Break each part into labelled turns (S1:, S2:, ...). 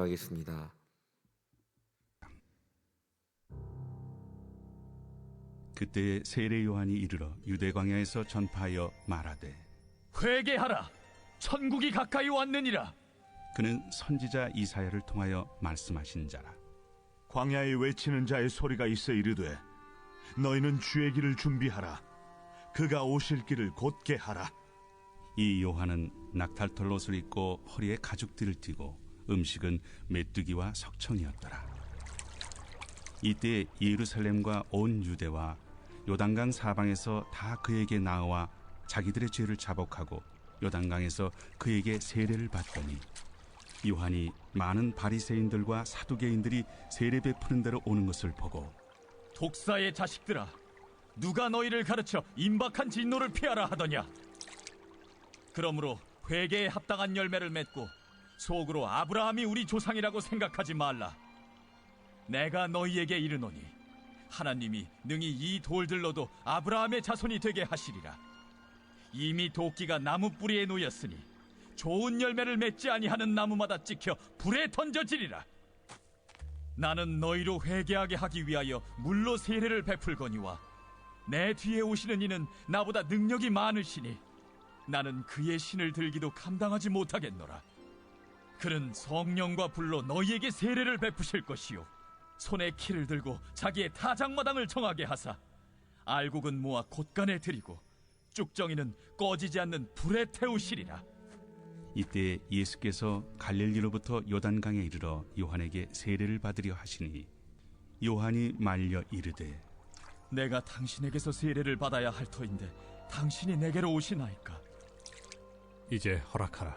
S1: 하겠습니다.
S2: 그때 세례 요한이 이르러 유대 광야에서 전파하여 말하되
S3: 회개하라. 천국이 가까이 왔느니라.
S2: 그는 선지자 이사야를 통하여 말씀하신 자라.
S4: 광야에 외치는 자의 소리가 있어 이르되 너희는 주의 길을 준비하라. 그가 오실 길을 곧게 하라.
S2: 이 요한은 낙탈털 옷을 입고 허리에 가죽띠를 띠고 음식은 메뚜기와 석청이었더라. 이때 예루살렘과 온 유대와 요단강 사방에서 다 그에게 나와 자기들의 죄를 자복하고 요단강에서 그에게 세례를 받더니 요한이 많은 바리새인들과 사두개인들이 세례 베푸는 대로 오는 것을 보고
S3: 독사의 자식들아 누가 너희를 가르쳐 임박한 진노를 피하라 하더냐? 그러므로 회개에 합당한 열매를 맺고 속으로 아브라함이 우리 조상이라고 생각하지 말라. 내가 너희에게 이르노니 하나님이 능히 이 돌들로도 아브라함의 자손이 되게 하시리라. 이미 도끼가 나무 뿌리에 놓였으니 좋은 열매를 맺지 아니하는 나무마다 찍혀 불에 던져지리라. 나는 너희로 회개하게 하기 위하여 물로 세례를 베풀거니와 내 뒤에 오시는 이는 나보다 능력이 많으시니 나는 그의 신을 들기도 감당하지 못하겠노라. 그는 성령과 불로 너희에게 세례를 베푸실 것이요 손에 키를 들고 자기의 타작마당을 정하게 하사 알곡은 모아 곳간에 들이고 쭉정이는 꺼지지 않는 불에 태우시리라.
S2: 이때 예수께서 갈릴리로부터 요단강에 이르러 요한에게 세례를 받으려 하시니 요한이 말려 이르되
S3: 내가 당신에게서 세례를 받아야 할 터인데 당신이 내게로 오시나이까?
S5: 이제 허락하라.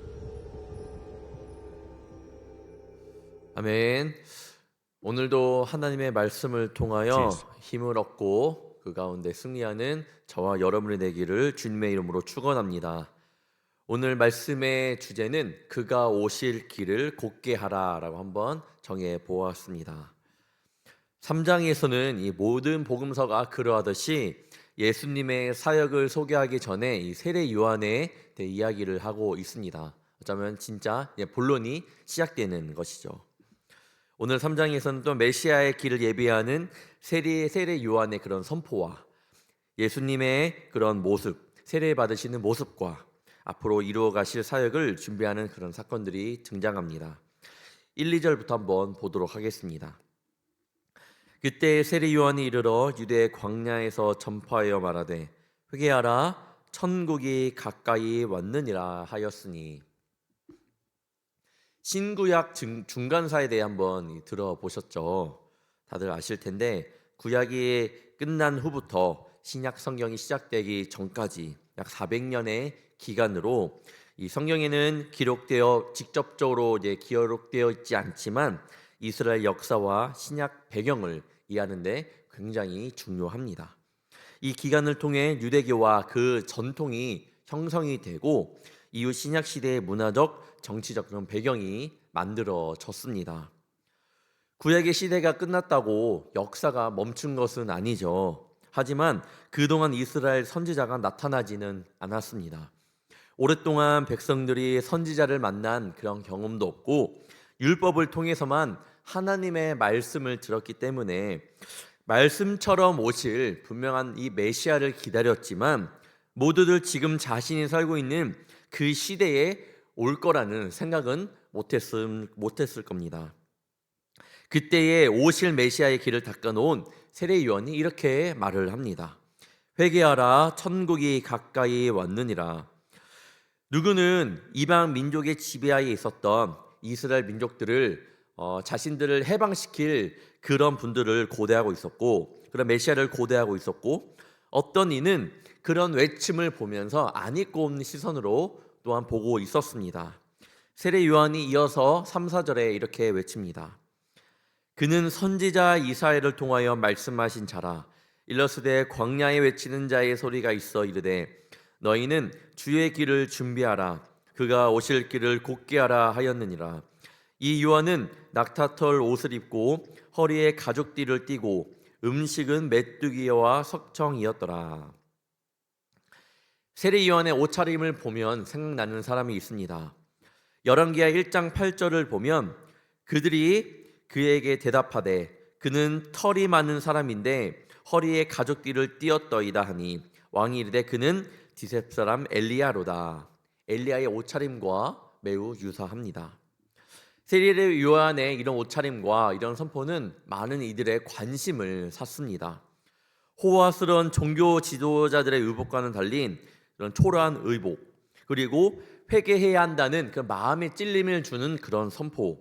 S1: 아멘. 오늘도 하나님의 말씀을 통하여 힘을 얻고 그 가운데 승리하는 저와 여러분이 되기를 주님의 이름으로 축원합니다. 오늘 말씀의 주제는 그가 오실 길을 곧게 하라라고 한번 정해 보았습니다. 3장에서는 이 모든 복음서가 그러하듯이 예수님의 사역을 소개하기 전에 이 세례 요한에 대해 이야기를 하고 있습니다. 어쩌면 진짜 예, 본론이 시작되는 것이죠. 오늘 3장에서는 또 메시아의 길을 예비하는 세례 세례 요한의 그런 선포와 예수님의 그런 모습, 세례 받으시는 모습과 앞으로 이루어 가실 사역을 준비하는 그런 사건들이 등장합니다. 1, 2절부터 한번 보도록 하겠습니다. 그때 세례 요한이 이르러 유대 광야에서 전파하여 말하되 회개하라 천국이 가까이 왔느니라 하였으니 신구약 중- 중간사에 대해 한번 들어보셨죠. 다들 아실 텐데 구약이 끝난 후부터 신약 성경이 시작되기 전까지 약 400년의 기간으로 이 성경에는 기록되어 직접적으로 이제 기록되어 있지 않지만 이스라엘 역사와 신약 배경을 이해하는데 굉장히 중요합니다. 이 기간을 통해 유대교와 그 전통이 형성이 되고 이후 신약 시대의 문화적, 정치적 그런 배경이 만들어졌습니다. 구약의 시대가 끝났다고 역사가 멈춘 것은 아니죠. 하지만 그동안 이스라엘 선지자가 나타나지는 않았습니다. 오랫동안 백성들이 선지자를 만난 그런 경험도 없고 율법을 통해서만 하나님의 말씀을 들었기 때문에 말씀처럼 오실 분명한 이 메시아를 기다렸지만 모두들 지금 자신이 살고 있는 그 시대에 올 거라는 생각은 못했을, 못했을 겁니다. 그때에 오실 메시아의 길을 닦아놓은 세례 요한이 이렇게 말을 합니다. 회개하라 천국이 가까이 왔느니라. 누구는 이방 민족의 지배하에 있었던 이스라엘 민족들을 어, 자신들을 해방시킬 그런 분들을 고대하고 있었고 그런 메시아를 고대하고 있었고 어떤 이는 그런 외침을 보면서 안 입고 없는 시선으로 또한 보고 있었습니다. 세례 요한이 이어서 3, 4절에 이렇게 외칩니다. 그는 선지자 이사야를 통하여 말씀하신 자라 일러스되 광야에 외치는 자의 소리가 있어 이르되 너희는 주의 길을 준비하라 그가 오실 길을 곧게 하라 하였느니라 이 요한은 낙타털 옷을 입고 허리에 가죽띠를 띠고 음식은 메뚜기와 석청이었더라 세례 요한의 옷차림을 보면 생각나는 사람이 있습니다. 열왕기하 1장 8절을 보면 그들이 그에게 대답하되 그는 털이 많은 사람인데 허리에 가죽띠를 띄었더이다 하니 왕이 이르되 그는 디셉 사람 엘리야로다. 엘리야의 옷차림과 매우 유사합니다. 세례 요한의 이런 옷차림과 이런 선포는 많은 이들의 관심을 샀습니다. 호화스러운 종교 지도자들의 의복과는 달린 그런 초라한 의복 그리고 회개해야 한다는 그 마음의 찔림을 주는 그런 선포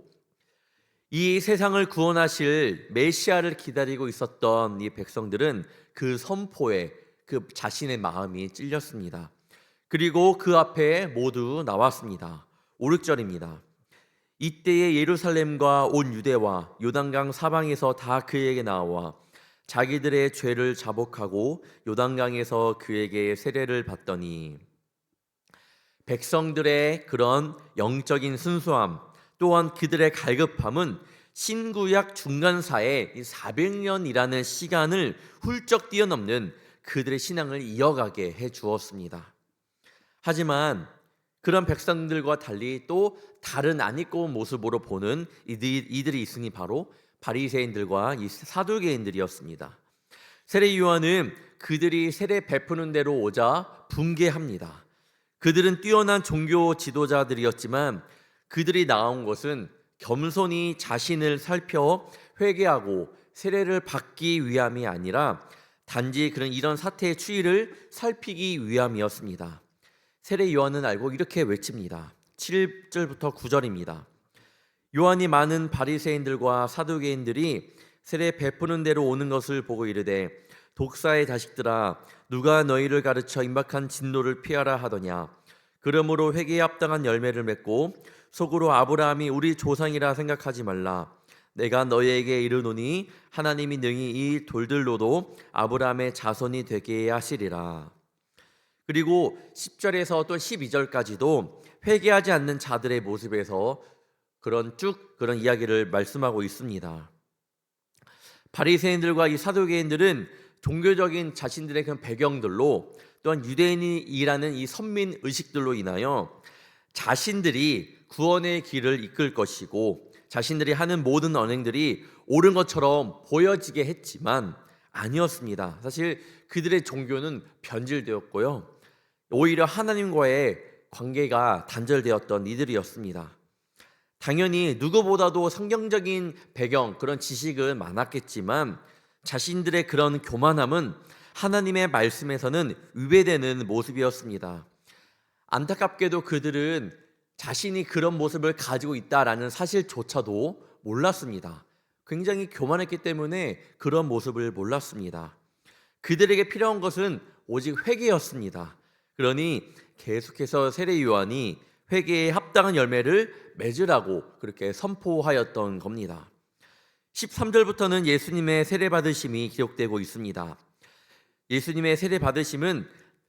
S1: 이 세상을 구원하실 메시아를 기다리고 있었던 이 백성들은 그 선포에 그 자신의 마음이 찔렸습니다. 그리고 그 앞에 모두 나왔습니다. 5, 6절입니다. 이때에 예루살렘과 온 유대와 요단강 사방에서 다 그에게 나와 자기들의 죄를 자복하고 요단강에서 그에게 세례를 받더니 백성들의 그런 영적인 순수함 또한 그들의 갈급함은 신구약 중간사의 400년이라는 시간을 훌쩍 뛰어넘는 그들의 신앙을 이어가게 해 주었습니다. 하지만 그런 백성들과 달리 또 다른 안 입고 온 모습으로 보는 이들이 있으니 바로 바리새인들과 이 사두개인들이었습니다. 세례 요한은 그들이 세례 베푸는 대로 오자 붕괴합니다. 그들은 뛰어난 종교 지도자들이었지만 그들이 나온 것은 겸손히 자신을 살펴 회개하고 세례를 받기 위함이 아니라 단지 그런 이런 사태의 추이를 살피기 위함이었습니다. 세례 요한은 알고 이렇게 외칩니다. 7절부터 9절입니다. 요한이 많은 바리새인들과 사두개인들이 세례 베푸는 대로 오는 것을 보고 이르되 독사의 자식들아 누가 너희를 가르쳐 임박한 진노를 피하라 하더냐? 그러므로 회개에 합당한 열매를 맺고 속으로 아브라함이 우리 조상이라 생각하지 말라. 내가 너희에게 이르노니 하나님이 능히 이 돌들로도 아브라함의 자손이 되게 하시리라. 그리고 10절에서 또 12절까지도 회개하지 않는 자들의 모습에서 그런 쭉 그런 이야기를 말씀하고 있습니다. 바리새인들과 이 사두개인들은 종교적인 자신들의 그 배경들로 또한 유대인이라는 이 선민 의식들로 인하여 자신들이 구원의 길을 이끌 것이고 자신들이 하는 모든 언행들이 옳은 것처럼 보여지게 했지만 아니었습니다. 사실 그들의 종교는 변질되었고요. 오히려 하나님과의 관계가 단절되었던 이들이었습니다. 당연히 누구보다도 성경적인 배경, 그런 지식은 많았겠지만 자신들의 그런 교만함은 하나님의 말씀에서는 위배되는 모습이었습니다. 안타깝게도 그들은 자신이 그런 모습을 가지고 있다라는 사실조차도 몰랐습니다. 굉장히 교만했기 때문에 그런 모습을 몰랐습니다. 그들에게 필요한 것은 오직 회개였습니다. 그러니 계속해서 세례 요한이 회개에 합당한 열매를 맺으라고 그렇게 선포하였던 겁니다. 13절부터는 예수님의 세례 받으심이 기록되고 있습니다. 예수님의 세례 받으심은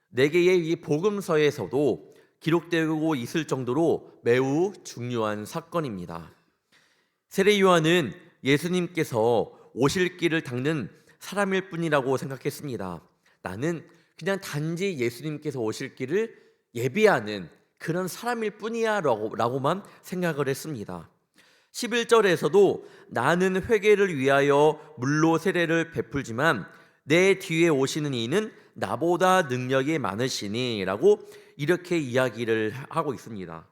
S1: 네 개의 이 복음서에서도 기록되고 있을 정도로 매우 중요한 사건입니다. 세례 요한은 예수님께서 오실 길을 닦는 사람일 뿐이라고 생각했습니다. 나는 그냥 단지 예수님께서 오실 길을 예비하는 그런 사람일 뿐이야 라고만 생각을 했습니다. 11절에서도 나는 회개를 위하여 물로 세례를 베풀지만 내 뒤에 오시는 이는 나보다 능력이 많으시니 라고 이렇게 이야기를 하고 있습니다.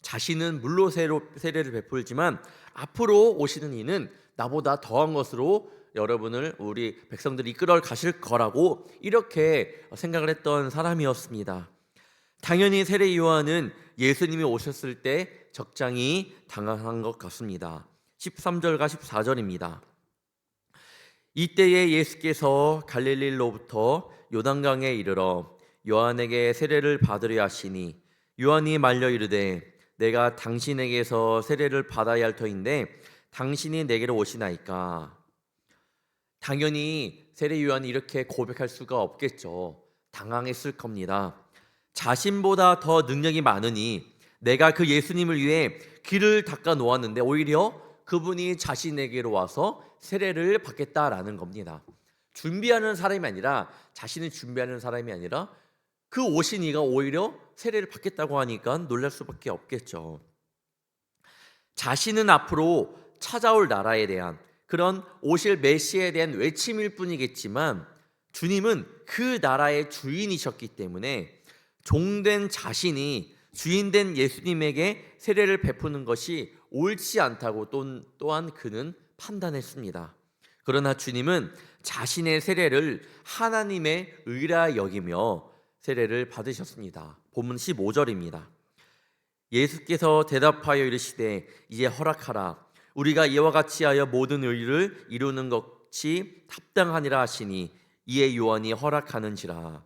S1: 자신은 물로 세례를 베풀지만 앞으로 오시는 이는 나보다 더한 것으로 여러분을 우리 백성들이 이끌어 가실 거라고 이렇게 생각을 했던 사람이었습니다. 당연히 세례 요한은 예수님이 오셨을 때 적장이 당황한 것 같습니다. 13절과 14절입니다. 이때에 예수께서 갈릴리로부터 요단강에 이르러 요한에게 세례를 받으려 하시니 요한이 말려 이르되 내가 당신에게서 세례를 받아야 할 터인데 당신이 내게로 오시나이까 당연히 세례 요한이 이렇게 고백할 수가 없겠죠. 당황했을 겁니다. 자신보다 더 능력이 많으니 내가 그 예수님을 위해 길을 닦아 놓았는데 오히려 그분이 자신에게로 와서 세례를 받겠다라는 겁니다. 준비하는 사람이 아니라 자신을 준비하는 사람이 아니라 그 오신 이가 오히려 세례를 받겠다고 하니까 놀랄 수밖에 없겠죠. 자신은 앞으로 찾아올 나라에 대한 그런 오실 메시에 대한 외침일 뿐이겠지만 주님은 그 나라의 주인이셨기 때문에 종된 자신이 주인된 예수님에게 세례를 베푸는 것이 옳지 않다고 또- 또한 그는 판단했습니다. 그러나 주님은 자신의 세례를 하나님의 의라 여기며 세례를 받으셨습니다. 본문 15절입니다. 예수께서 대답하여 이르시되 이제 허락하라 우리가 이와 같이 하여 모든 의를 이루는 것이 합당하니라 하시니 이에 요한이 허락하는지라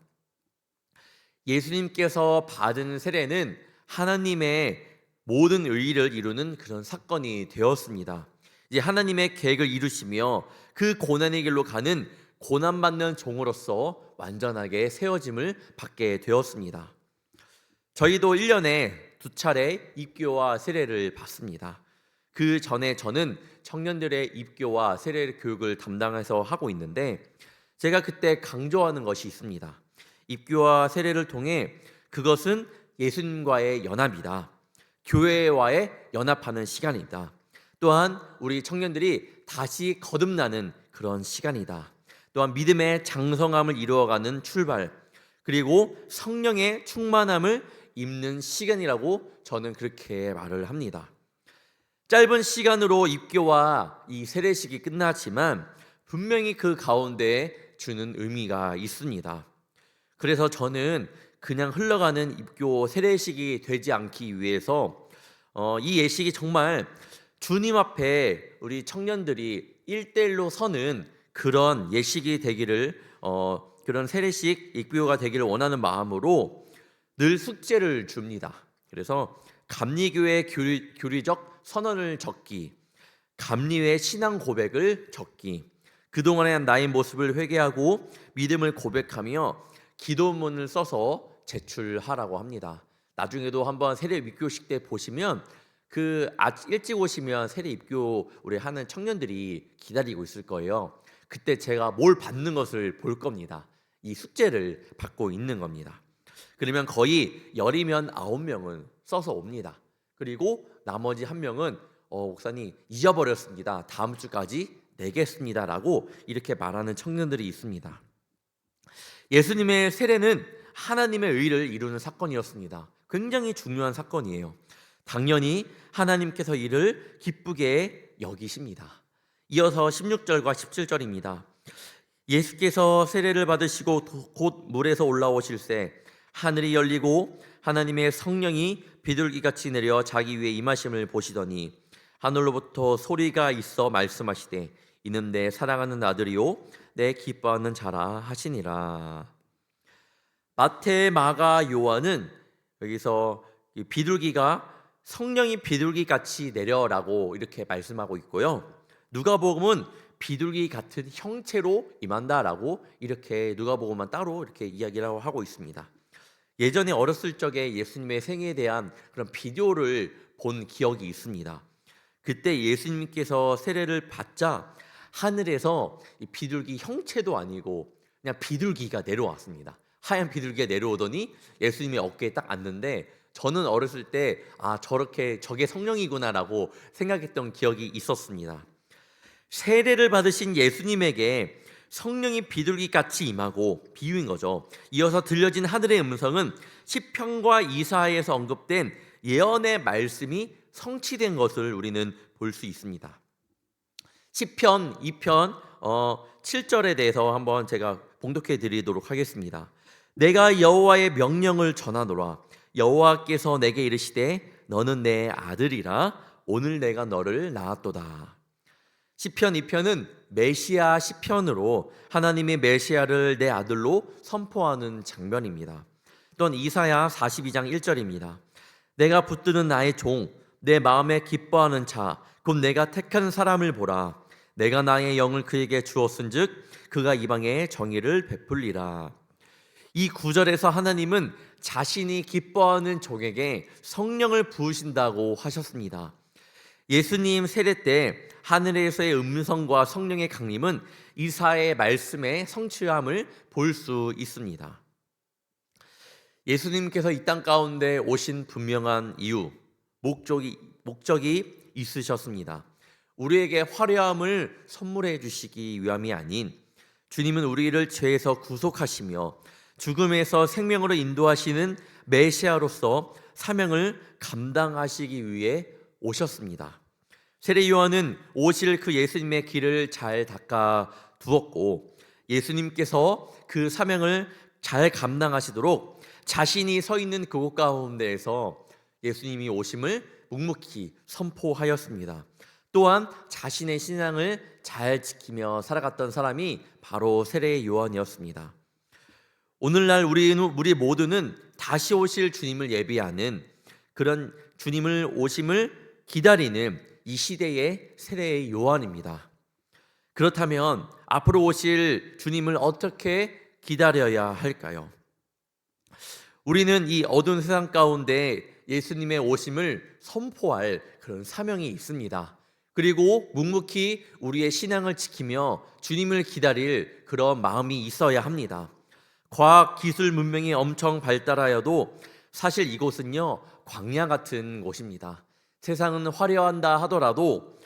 S1: 예수님께서 받은 세례는 하나님의 모든 의를 이루는 그런 사건이 되었습니다. 이제 하나님의 계획을 이루시며 그 고난의 길로 가는 고난받는 종으로서 완전하게 세워짐을 받게 되었습니다. 저희도 1년에 두 차례 입교와 세례를 받습니다. 그 전에 저는 청년들의 입교와 세례 교육을 담당해서 하고 있는데 제가 그때 강조하는 것이 있습니다. 입교와 세례를 통해 그것은 예수님과의 연합이다. 교회와의 연합하는 시간이다. 또한 우리 청년들이 다시 거듭나는 그런 시간이다. 또한 믿음의 장성함을 이루어가는 출발, 그리고 성령의 충만함을 입는 시간이라고 저는 그렇게 말을 합니다. 짧은 시간으로 입교와 이 세례식이 끝나지만 분명히 그 가운데 주는 의미가 있습니다. 그래서 저는 그냥 흘러가는 입교 세례식이 되지 않기 위해서 어, 이 예식이 정말 주님 앞에 우리 청년들이 일대일로 서는 그런 예식이 되기를 어, 그런 세례식 입교가 되기를 원하는 마음으로 늘 숙제를 줍니다. 그래서 감리교회 교리, 교리적 선언을 적기, 감리회 신앙 고백을 적기, 그동안의 나의 모습을 회개하고 믿음을 고백하며 기도문을 써서 제출하라고 합니다. 나중에도 한번 세례 입교식 때 보시면 그 아, 일찍 오시면 세례 입교 우리 하는 청년들이 기다리고 있을 거예요. 그때 제가 뭘 받는 것을 볼 겁니다. 이 숙제를 받고 있는 겁니다. 그러면 거의 열이면 아홉 명은 써서 옵니다. 그리고 나머지 한 명은 어, 목사님 잊어버렸습니다. 다음 주까지 내겠습니다라고 이렇게 말하는 청년들이 있습니다. 예수님의 세례는 하나님의 의를 이루는 사건이었습니다. 굉장히 중요한 사건이에요. 당연히 하나님께서 이를 기쁘게 여기십니다. 이어서 16절과 17절입니다. 예수께서 세례를 받으시고 곧 물에서 올라오실새 하늘이 열리고 하나님의 성령이 비둘기같이 내려 자기 위에 임하심을 보시더니 하늘로부터 소리가 있어 말씀하시되 이는 내 사랑하는 아들이요 내 기뻐하는 자라 하시니라. 마태, 마가, 요한은 여기서 이 비둘기가 성령이 비둘기 같이 내려라고 이렇게 말씀하고 있고요. 누가복음은 비둘기 같은 형체로 임한다라고 이렇게 누가복음만 따로 이렇게 이야기를 하고 있습니다. 예전에 어렸을 적에 예수님의 생애에 대한 그런 비디오를 본 기억이 있습니다. 그때 예수님께서 세례를 받자 하늘에서 이 비둘기 형체도 아니고 그냥 비둘기가 내려왔습니다. 하얀 비둘기가 내려오더니 예수님의 어깨에 딱 앉는데 저는 어렸을 때 아 저렇게 저게 성령이구나라고 생각했던 기억이 있었습니다. 세례를 받으신 예수님에게 성령이 비둘기 같이 임하고 비유인 거죠. 이어서 들려진 하늘의 음성은 시편과 이사야에서 언급된 예언의 말씀이 성취된 것을 우리는 볼 수 있습니다. 시편 2편 어, 7절에 대해서 한번 제가 봉독해 드리도록 하겠습니다. 내가 여호와의 명령을 전하노라 여호와께서 내게 이르시되 너는 내 아들이라 오늘 내가 너를 낳았도다. 시편 2편은 메시아 시편으로 하나님의 메시아를 내 아들로 선포하는 장면입니다. 또한 이사야 42장 1절입니다. 내가 붙드는 나의 종 내 마음에 기뻐하는 자 곧 내가 택한 사람을 보라 내가 나의 영을 그에게 주었은즉 그가 이방에 정의를 베풀리라 이 구절에서 하나님은 자신이 기뻐하는 종에게 성령을 부으신다고 하셨습니다. 예수님 세례 때 하늘에서의 음성과 성령의 강림은 이사의 말씀의 성취함을 볼 수 있습니다. 예수님께서 이 땅 가운데 오신 분명한 이유, 목적이, 목적이 있으셨습니다. 우리에게 화려함을 선물해 주시기 위함이 아닌 주님은 우리를 죄에서 구속하시며 죽음에서 생명으로 인도하시는 메시아로서 사명을 감당하시기 위해 오셨습니다. 세례 요한은 오실 그 예수님의 길을 잘 닦아 두었고 예수님께서 그 사명을 잘 감당하시도록 자신이 서 있는 그곳 가운데에서 예수님이 오심을 묵묵히 선포하였습니다. 또한 자신의 신앙을 잘 지키며 살아갔던 사람이 바로 세례 요한이었습니다. 오늘날 우리는 우리 모두는 다시 오실 주님을 예비하는 그런 주님을 오심을 기다리는 이 시대의 세례의 요한입니다. 그렇다면 앞으로 오실 주님을 어떻게 기다려야 할까요? 우리는 이 어두운 세상 가운데 예수님의 오심을 선포할 그런 사명이 있습니다. 그리고 묵묵히 우리의 신앙을 지키며 주님을 기다릴 그런 마음이 있어야 합니다. 과학 기술 문명이 엄청 발달하여도 사실 이곳은요 광야 같은 곳입니다. 세상은 화려한다 하더라도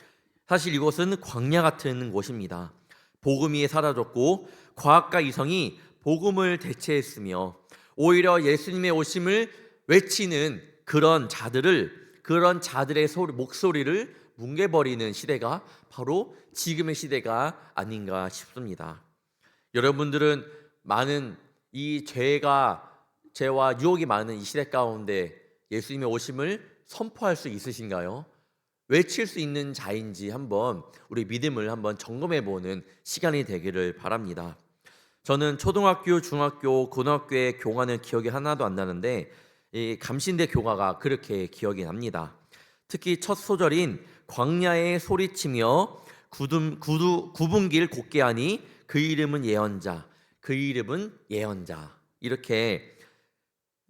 S1: 사실 이곳은 광야 같은 곳입니다. 복음이 사라졌고 과학과 이성이 복음을 대체했으며 오히려 예수님의 오심을 외치는 그런 자들을 그런 자들의 소리, 목소리를 뭉개버리는 시대가 바로 지금의 시대가 아닌가 싶습니다. 여러분들은 많은 이 죄가 죄와 유혹이 많은 이 시대 가운데 예수님의 오심을 선포할 수 있으신가요? 외칠 수 있는 자인지 한번 우리 믿음을 한번 점검해 보는 시간이 되기를 바랍니다. 저는 초등학교, 중학교, 고등학교의 교과는 기억이 하나도 안 나는데 이 감신대 교과가 그렇게 기억이 납니다. 특히 첫 소절인 광야에 소리치며 구둠, 구두, 구분길 곧게 하니 그 이름은 예언자, 그 이름은 예언자 이렇게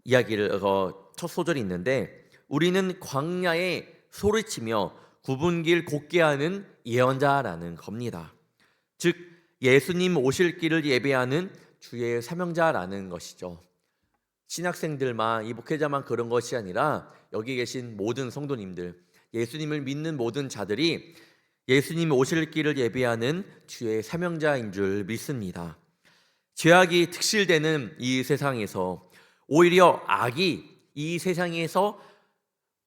S1: 이야기를 어, 첫 소절이 있는데 우리는 광야에 소리치며 구분길 곧게 하는 예언자라는 겁니다. 즉 예수님 오실 길을 예배하는 주의 사명자라는 것이죠. 신학생들만 이 목회자만 그런 것이 아니라 여기 계신 모든 성도님들 예수님을 믿는 모든 자들이 예수님 오실 길을 예배하는 주의 사명자인 줄 믿습니다. 죄악이 특실되는 이 세상에서 오히려 악이 이 세상에서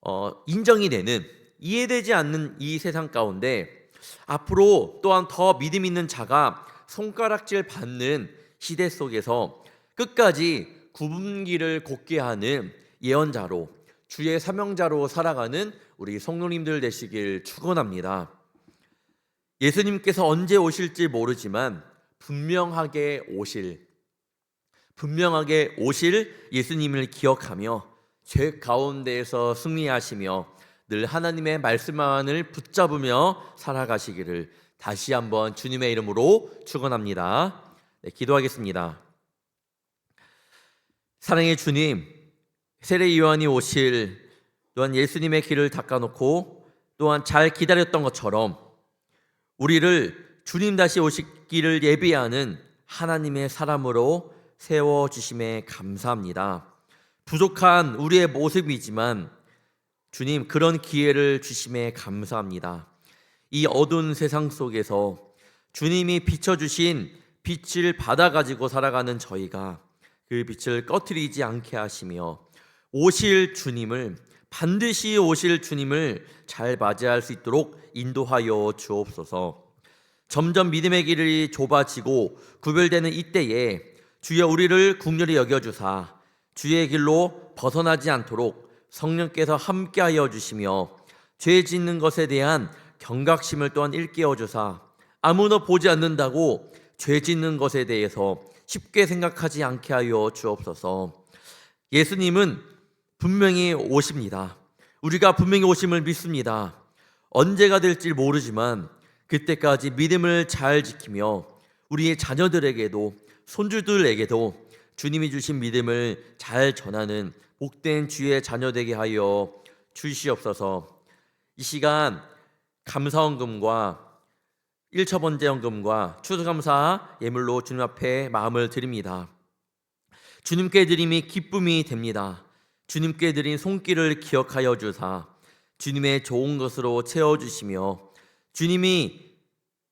S1: 어, 인정이 되는 이해되지 않는 이 세상 가운데 앞으로 또한 더 믿음 있는 자가 손가락질 받는 시대 속에서 끝까지 구분기를 곧게 하는 예언자로 주의 사명자로 살아가는 우리 성도님들 되시길 축원합니다. 예수님께서 언제 오실지 모르지만 분명하게 오실 분명하게 오실 예수님을 기억하며 죄 가운데에서 승리하시며 늘 하나님의 말씀만을 붙잡으며 살아가시기를 다시 한번 주님의 이름으로 축원합니다. 네, 기도하겠습니다. 사랑의 주님, 세례 요한이 오실 또한 예수님의 길을 닦아놓고 또한 잘 기다렸던 것처럼 우리를 주님 다시 오시기를 예비하는 하나님의 사람으로 세워 주심에 감사합니다. 부족한 우리의 모습이지만 주님 그런 기회를 주심에 감사합니다. 이 어두운 세상 속에서 주님이 비춰 주신 빛을 받아 가지고 살아가는 저희가 그 빛을 꺼트리지 않게 하시며 오실 주님을 반드시 오실 주님을 잘 맞이할 수 있도록 인도하여 주옵소서. 점점 믿음의 길이 좁아지고 구별되는 이때에 주여 우리를 국렬히 여겨 주사 주의 길로 벗어나지 않도록 성령께서 함께하여 주시며 죄 짓는 것에 대한 경각심을 또한 일깨워 주사 아무나 보지 않는다고 죄 짓는 것에 대해서 쉽게 생각하지 않게 하여 주옵소서. 예수님은 분명히 오십니다. 우리가 분명히 오심을 믿습니다. 언제가 될지 모르지만 그때까지 믿음을 잘 지키며 우리의 자녀들에게도 손주들에게도 주님이 주신 믿음을 잘 전하는 복된 주의 자녀 되게 하여 주시옵소서. 이 시간 감사원금과 1차 번제원금과 추수감사 예물로 주님 앞에 마음을 드립니다. 주님께 드림이 기쁨이 됩니다. 주님께 드린 손길을 기억하여 주사 주님의 좋은 것으로 채워 주시며 주님이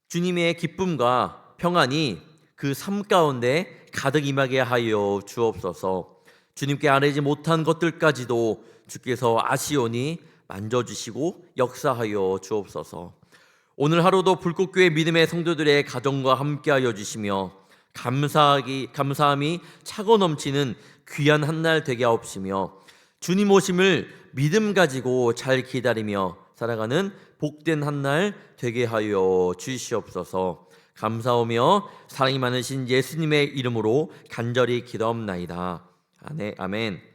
S1: 주님의 기쁨과 평안이 그 삶 가운데 가득 임하게 하여 주옵소서. 주님께 아뢰지 못한 것들까지도 주께서 아시오니 만져 주시고 역사하여 주옵소서. 오늘 하루도 불꽃교회 믿음의 성도들의 가정과 함께하여 주시며 감사하기 감사함이 차고 넘치는 귀한 한 날 되게 하옵시며 주님 오심을 믿음 가지고 잘 기다리며 살아가는 복된 한 날 되게 하여 주시옵소서. 감사하며 사랑이 많으신 예수님의 이름으로 간절히 기도옵나이다. 아멘. 아멘.